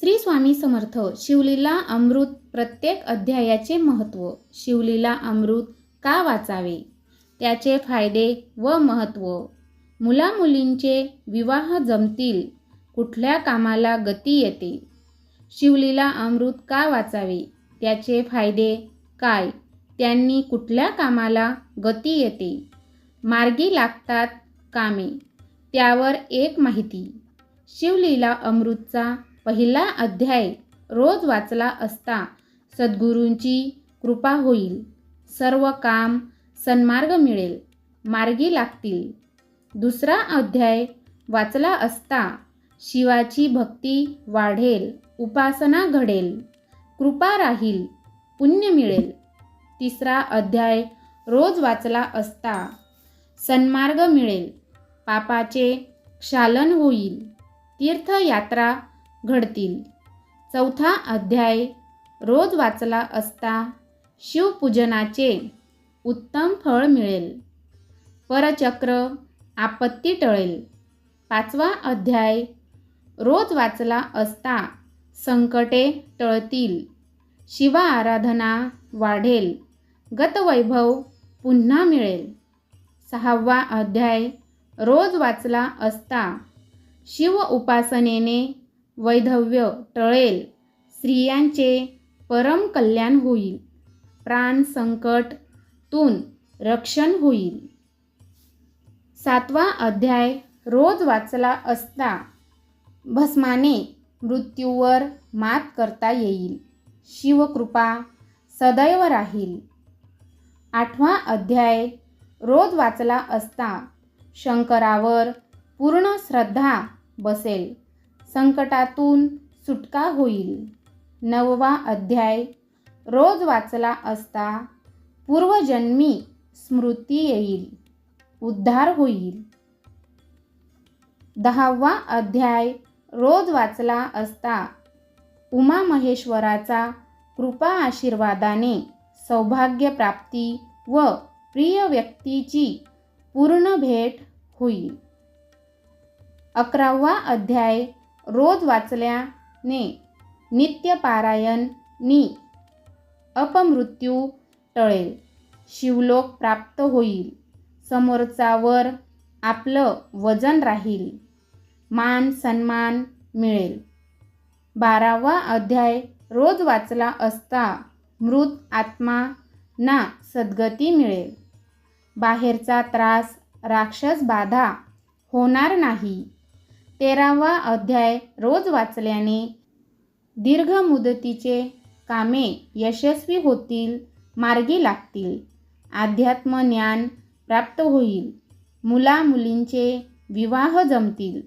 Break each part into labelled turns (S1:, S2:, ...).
S1: श्री स्वामी समर्थ शिवलीला अमृत प्रत्येक अध्यायाचे महत्त्व. शिवलीला अमृत का वाचावे? त्याचे फायदे व महत्त्व. मुलामुलींचे विवाह जमतील कुठल्या कामाला गती येते? शिवलीला अमृत का वाचावे? त्याचे फायदे काय? त्यांनी कुठल्या कामाला गती येते? मार्गी लागतात कामे त्यावर एक माहिती. शिवलीला अमृतचा पहिला अध्याय रोज वाचला असता सद्गुरूंची कृपा होईल. सर्व काम सन्मार्ग मिळेल. मार्गी लागतील. दुसरा अध्याय वाचला असता शिवाची भक्ती वाढेल. उपासना घडेल. कृपा राहील. पुण्य मिळेल. तिसरा अध्याय रोज वाचला असता सन्मार्ग मिळेल. पापाचे क्षालन होईल. तीर्थयात्रा घडतील. चौथा अध्याय. रोज वाचला असता शिवपूजनाचे उत्तम फळ मिळेल. परचक्र आपत्ती टळेल. पाचवा अध्याय. रोज वाचला असता संकटे टळतील. शिवा आराधना वाढेल. गतवैभव पुन्हा मिळेल. सहावा अध्याय. रोज वाचला असता शिव उपासनेने वैधव्य टळेल. स्त्रियांचे परम कल्याण होईल. प्राण संकटतून रक्षण होईल. सातवा अध्याय रोज वाचला असता भस्माने मृत्यूवर मात करता येईल. शिवकृपा सदैव राहील. आठवा अध्याय रोज वाचला असता शंकरावर पूर्ण श्रद्धा बसेल. संकटातून सुटका होईल. नववा अध्याय. रोज वाचला असता पूर्वजन्मी स्मृती येईल. उद्धार होईल. दहावा अध्याय. रोज वाचला असता उमा महेश्वराचा कृपा आशीर्वादाने सौभाग्य प्राप्ती व प्रिय व्यक्तीची पूर्ण भेट होईल. अकरावा अध्याय. रोज वाचल्याने नित्यपारायणनी अपमृत्यू टळेल. शिवलोक प्राप्त होईल. समोरचावर आपलं वजन राहील. मान सन्मान मिळेल. बारावा अध्याय रोज वाचला असता मृत आत्मा ना सद्गती मिळेल. बाहेरचा त्रास राक्षस बाधा होणार नाही. तेरावा अध्याय रोज वाचल्याने दीर्घ मुदतीचे कामे यशस्वी होतील मार्गी लागतील. अध्यात्म ज्ञान प्राप्त होईल. मुला मुलींचे विवाह जमतील.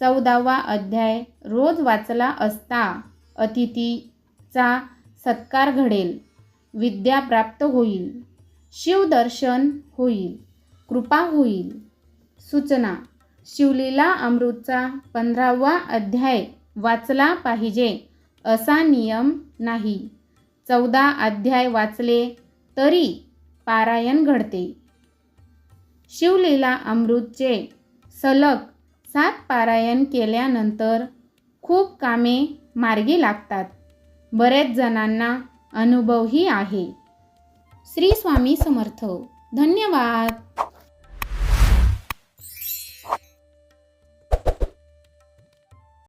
S1: चौदावा अध्याय रोज वाचला असता अतिथीचा सत्कार घडेल. विद्या प्राप्त होईल. शिवदर्शन होईल. कृपा होईल. सूचना शिवलीला अमृतचा पंधरावा अध्याय वाचला पाहिजे असा नियम नाही. चौदा अध्याय वाचले तरी पारायण घडते. शिवलीला अमृतचे सलग सात पारायण केल्यानंतर खूप कामे मार्गी लागतात. बरेच जणांना अनुभवही आहे. श्री स्वामी समर्थ. धन्यवाद.